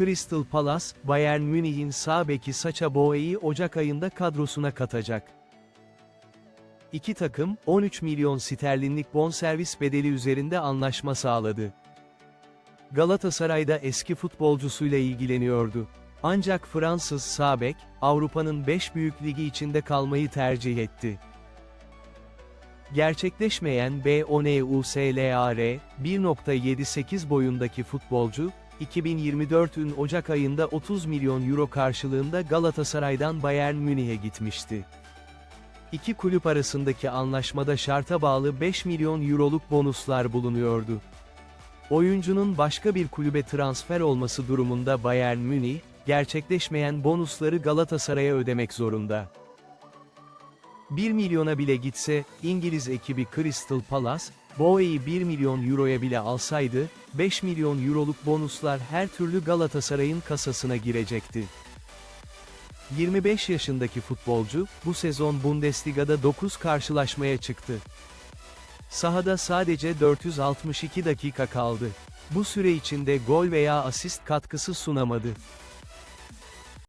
Crystal Palace, Bayern Münih'in sağ beki Sacha Boey'i Ocak ayında kadrosuna katacak. İki takım, 13 milyon sterlinlik bonservis bedeli üzerinde anlaşma sağladı. Galatasaray'da eski futbolcusuyla ilgileniyordu. Ancak Fransız sağ bek, Avrupa'nın 5 büyük ligi içinde kalmayı tercih etti. Gerçekleşmeyen BONUSLAR, 1.78 boyundaki futbolcu, 2024'ün Ocak ayında 30 milyon euro karşılığında Galatasaray'dan Bayern Münih'e gitmişti. İki kulüp arasındaki anlaşmada şarta bağlı 5 milyon euroluk bonuslar bulunuyordu. Oyuncunun başka bir kulübe transfer olması durumunda Bayern Münih, gerçekleşmeyen bonusları Galatasaray'a ödemek zorunda. 1 milyona bile gitse, İngiliz ekibi Crystal Palace, Bowe'yi 1 milyon euroya bile alsaydı, 5 milyon euroluk bonuslar her türlü Galatasaray'ın kasasına girecekti. 25 yaşındaki futbolcu, bu sezon Bundesliga'da 9 karşılaşmaya çıktı. Sahada sadece 462 dakika kaldı. Bu süre içinde gol veya asist katkısı sunamadı.